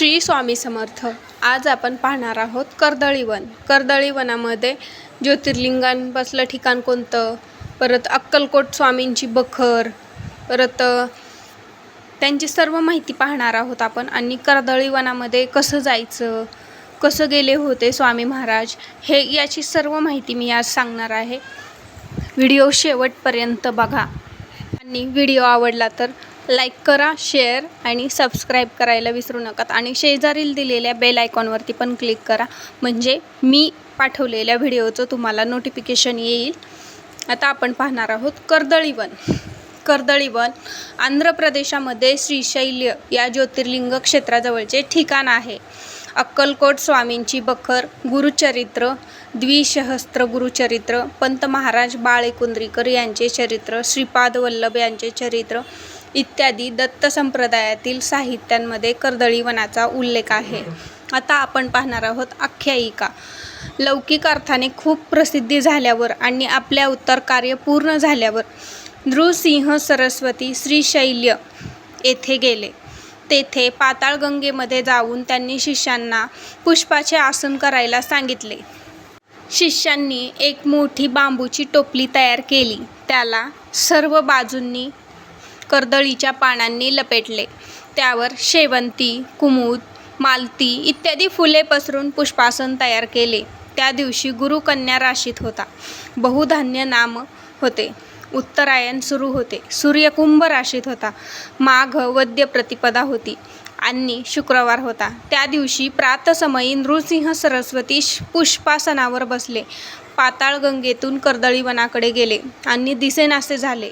श्री स्वामी समर्थ. आज आपण पाहणार आहोत कर्दळीवन. कर्दळीवनामध्ये ज्योतिर्लिंगांपासलं ठिकाण कोणतं? परत अक्कलकोट स्वामींची बखर परत त्यांची सर्व माहिती पाहणार आहोत आपण. आणि कर्दळीवनामध्ये कसं जायचं? कसं गेले होते स्वामी महाराज? हे याची सर्व माहिती मी आज सांगणार आहे. व्हिडिओ शेवटपर्यंत बघा. आणि व्हिडिओ आवडला तर लाईक करा शेअर आणि सबस्क्राईब करायला विसरू नका. आणि शेजारील दिलेल्या बेल आयकॉनवरती पण क्लिक करा. म्हणजे मी पाठवलेल्या व्हिडिओचं तुम्हाला नोटिफिकेशन येईल. आता आपण पाहणार आहोत कर्दळीवन. कर्दळीवन आंध्र प्रदेशामध्ये श्रीशैल्य या ज्योतिर्लिंग क्षेत्राजवळचे ठिकाण आहे. अक्कलकोट स्वामींची बखर गुरुचरित्र द्विसहस्त्र गुरुचरित्र पंत महाराज बाळेकुंद्रीकर यांचे चरित्र श्रीपाद वल्लभ यांचे चरित्र इत्यादी दत्त संप्रदायातील साहित्यांमध्ये कर्दळीवनाचा उल्लेख आहे. आता आपण पाहणार आहोत आख्यायिका. लौकिक अर्थाने खूप प्रसिद्धी झाल्यावर आणि आपल्या उत्तर कार्य पूर्ण झाल्यावर नृसिंह सरस्वती श्रीशैल्य येथे गेले. तेथे पाताळगंगेमध्ये जाऊन त्यांनी शिष्यांना पुष्पाचे आसन करायला सांगितले. शिष्यांनी एक मोठी बांबूची टोपली तयार केली. त्याला सर्व बाजूंनी कर्दळीच्या पानांनी लपेटले. त्यावर शेवंती कुमुद मालती इत्यादी फुले पसरून पुष्पासन तयार केले. त्या दिवशी गुरुकन्या राशीत होता. बहुधान्य नाम होते. उत्तरायण सुरू होते. सूर्यकुंभ राशीत होता. माघ वद्य प्रतिपदा होती. आणि शुक्रवार होता. त्या दिवशी प्रातसमयी नृसिंह सरस्वती श- पुष्पासनावर बसले. पाताळगंगेतून कर्दळीवनाकडे गेले. आणि दिसेनासे झाले.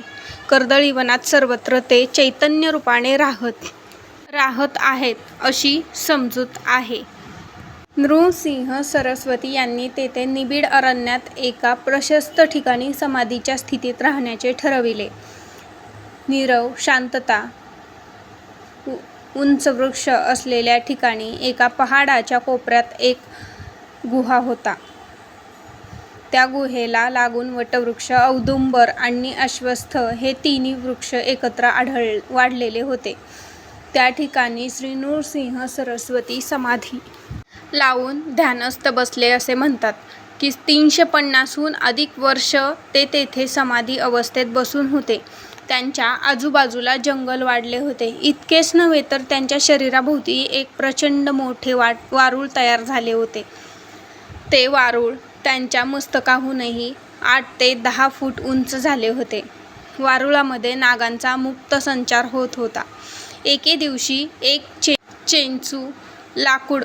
कर्दळीवनात सर्वत्र ते चैतन्य रूपाने राहत राहत आहेत अशी समजूत आहे. नृसिंह सरस्वती यांनी तेथे निबिड अरण्यात एका प्रशस्त ठिकाणी समाधीच्या स्थितीत राहण्याचे ठरविले. नीरव शांतता उ- उंच वृक्ष असलेल्या ठिकाणी एका पहाडाच्या कोपऱ्यात एक गुहा होता. त्या गुहेला लागून वटवृक्ष औदुंबर आणि अश्वस्थ हे तिन्ही वृक्ष एकत्र आढळ वाढलेले होते. त्या ठिकाणी श्री नृसिंह सरस्वती समाधी लावून ध्यानस्थ बसले असे म्हणतात की तीनशे पन्नासहून अधिक वर्ष ते तेथे समाधी अवस्थेत बसून होते. त्यांच्या आजूबाजूला जंगल वाढले होते. इतकेच नव्हे तर त्यांच्या शरीराभोवती एक प्रचंड मोठे वाट वारूळ तयार झाले होते. ते वारूळ त्यांच्या मस्तकाहूनही आठ ते दहा फूट उंच झाले होते. वारुळामध्ये नागांचा मुक्त संचार होत होता. एके दिवशी एक चे चेंचू लाकूड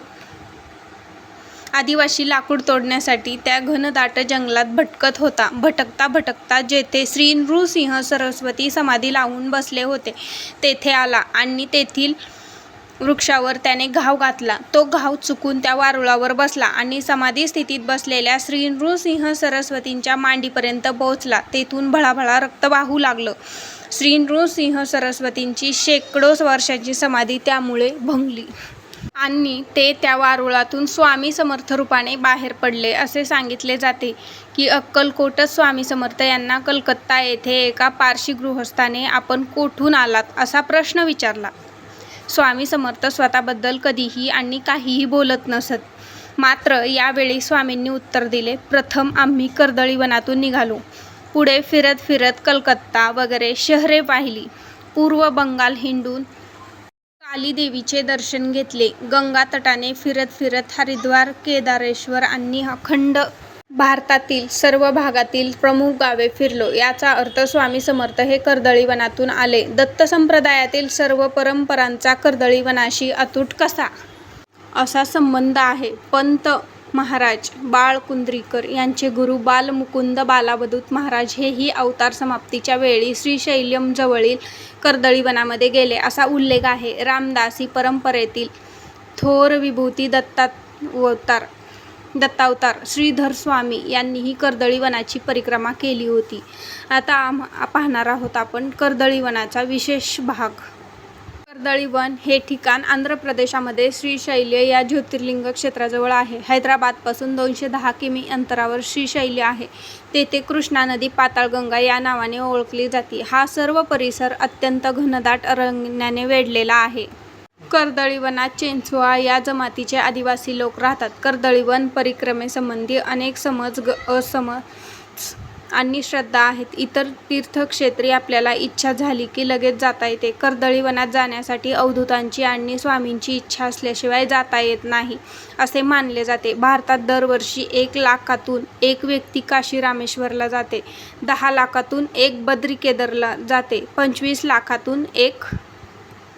आदिवासी लाकूड तोडण्यासाठी त्या घनदाट जंगलात भटकत होता. भटकता भटकता जेथे श्री नृसिंह सरस्वती समाधी लावून बसले होते तेथे आला आणि तेथील वृक्षावर त्याने घाव घातला. तो घाव चुकून त्या वारुळावर बसला आणि समाधी स्थितीत बसलेल्या श्री नृसिंह सरस्वतींच्या मांडीपर्यंत पोहोचला. तेथून भळाभळा रक्त वाहू लागलं. श्री नृसिंह सरस्वतींची शेकडो वर्षाची समाधी त्यामुळे भंगली. आणि ते त्या वारुळातून स्वामी समर्थ रूपाने बाहेर पडले. असे सांगितले जाते की अक्कलकोटच स्वामी समर्थ यांना कलकत्ता येथे एका पारशी गृहस्थाने आपण कोठून आलात? असा प्रश्न विचारला. स्वामी समर्थ स्वतःबद्दल कधीही आणि काहीही बोलत नसत. मात्र यावेळी स्वामींनी उत्तर दिले प्रथम आम्ही कर्दळीवनातून निघालो. पुढे फिरत फिरत कलकत्ता वगैरे शहरे पाहिली. पूर्व बंगाल हिंडून कालीदेवीचे दर्शन घेतले. गंगा तटाने फिरत फिरत हरिद्वार केदारेश्वर आणि अखंड भारतातील सर्व भागातील प्रमुख गावे फिरलो. याचा अर्थ स्वामी समर्थ हे कर्दळीवनातून आले. दत्त संप्रदायातील सर्व परंपरांचा कर्दळीवनाशी अतूट कसा? असा संबंध आहे. पंत महाराज बाळ कुंद्रीकर यांचे गुरु बालमुकुंद बालावधूत महाराज हेही अवतार समाप्तीच्या वेळी श्रीशैल्यम जवळील कर्दळीवनामध्ये गेले. असा उल्लेख आहे रामदासी परंपरेतील थोर विभूती दत्तावतार दत्तावतार श्रीधर स्वामी यांनीही कर्दळीवनाची परिक्रमा केली होती. आता आम पाहणार आहोत आपण कर्दळीवनाचा विशेष भाग. कर्दळीवन हे ठिकाण आंध्र प्रदेशामध्ये श्रीशैल्य या ज्योतिर्लिंग क्षेत्राजवळ आहे. हैदराबादपासून दोनशे दहा किमी अंतरावर श्रीशैल्य आहे. तेथे कृष्णा नदी पाताळगंगा या नावाने ओळखली जाते. हा सर्व परिसर अत्यंत घनदाट अरण्याने वेढलेला आहे. कर्दळीवनात चेंचुआ या जमातीचे आदिवासी लोक राहतात. कर्दळीवन परिक्रमेसंबंधी अनेक समज, ग- असमज आणि श्रद्धा आहेत. इतर तीर्थक्षेत्री आपल्याला इच्छा झाली की लगेच जाता येते. कर्दळीवनात जाण्यासाठी अवधूतांची आणि स्वामींची इच्छा असल्याशिवाय जाता येत नाही, असे मानले जाते. भारतात दरवर्षी एक लाखातून एक व्यक्ती काशी रामेश्वरला जाते. दहा लाखातून एक बद्री-केदारला जाते. पंचवीस लाखातून एक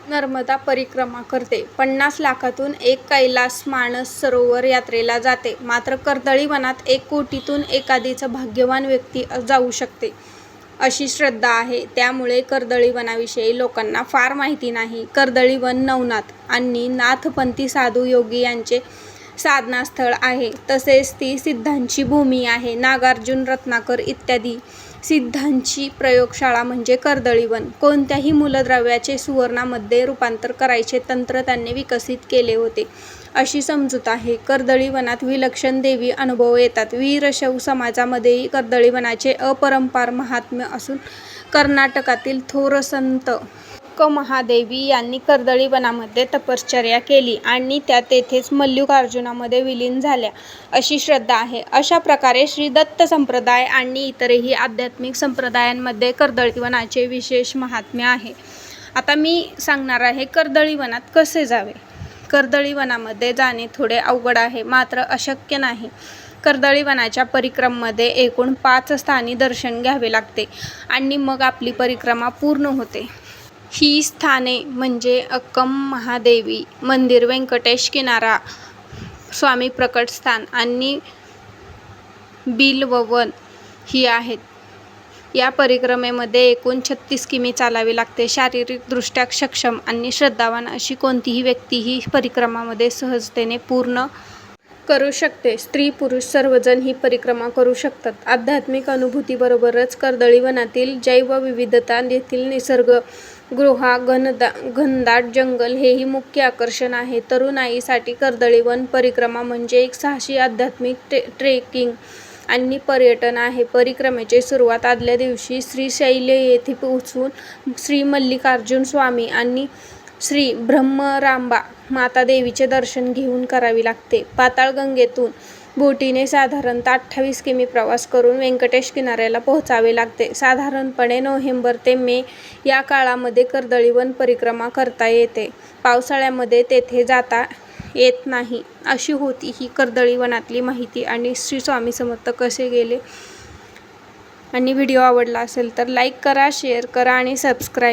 नर्मदा परिक्रमा करते. पन्नास लाखातून एक कैलास मानस सरोवर यात्रेला जाते. मात्र कर्दळीवनात एक कोटीतून एखादीचं भाग्यवान व्यक्ती जाऊ शकते, अशी श्रद्धा आहे. त्यामुळे कर्दळीवनाविषयी लोकांना फार माहिती नाही. कर्दळीवन नवनाथ आणि नाथपंथी साधू योगी यांचे साधनास्थळ आहे. तसेच ती सिद्धांची भूमी आहे. नागार्जुन, रत्नाकर इत्यादी सिद्धांची प्रयोगशाळा म्हणजे कर्दळीवन. कोणत्याही मूलद्रव्याचे सुवर्णामध्ये रूपांतर करायचे तंत्र त्यांनी विकसित केले होते, अशी समजूत आहे. कर्दळीवनात विलक्षण देवी अनुभव येतात. वीरशैव समाजामध्येही कर्दळीवनाचे अपरंपार महात्म्य असून कर्नाटकातील थोर संत अक्कमहादेवी यांनी कर्दळीवनामध्ये तपश्चर्या केली आणि त्या तेथेच मल्लिकार्जुनामध्ये विलीन झाल्या, अशी श्रद्धा आहे. अशा प्रकारे श्री दत्त संप्रदाय आणि इतरही आध्यात्मिक संप्रदायांमध्ये कर्दळीवनाचे विशेष महात्म्य आहे. आता मी सांगणार आहे कर्दळीवनात कसे जावे. कर्दळी वनामध्ये जाणे थोडे अवघड आहे, मात्र अशक्य नाही. कर्दळीवनाच्या परिक्रममध्ये एकूण पाच स्थानी दर्शन घ्यावे लागते आणि मग आपली परिक्रमा पूर्ण होते. ही स्थाने म्हणजे अक्कमहादेवी मंदिर, व्यंकटेश किनारा, स्वामी प्रकट स्थान आणि बिलववन ही आहेत. या परिक्रमेमध्ये एकूण छत्तीस किमी चालावे लागते. शारीरिकदृष्ट्या सक्षम आणि श्रद्धावान अशी कोणतीही व्यक्ती ही परिक्रमामध्ये सहजतेने पूर्ण करू शकते. स्त्री-पुरुष सर्वजण ही परिक्रमा करू शकतात. आध्यात्मिक अनुभूतीबरोबरच कर्दळीवनातील जैवविविधता, येथील निसर्ग, गुहा, घनदाट जंगल हेही मुख्य आकर्षण आहे. तरुणाईसाठी कर्दळीवन परिक्रमा म्हणजे एक साहसी आध्यात्मिक ट्रे ट्रेकिंग आणि पर्यटन आहे. परिक्रमेची सुरुवात आदल्या दिवशी श्रीशैल्य येथे पोहोचून श्री मल्लिकार्जुन स्वामी आणि श्री ब्रह्मरांबा माता देवीचे दर्शन घेऊन करावी लागते. पाताळगंगेतून बोटीने साधारणतः अठ्ठावीस किमी प्रवास करून व्यंकटेश किनाऱ्याला पोहोचावे लागते. साधारणपणे नोव्हेंबर ते मे या काळामध्ये कर्दळीवन परिक्रमा करता येते. पावसाळ्यामध्ये तेथे जाता येत नाही. अशी होती ही कर्दळीवनातली माहिती आणि श्री स्वामी समर्थ कसे गेले आणि व्हिडिओ आवडला असेल तर लाईक करा, शेअर करा आणि सबस्क्राईब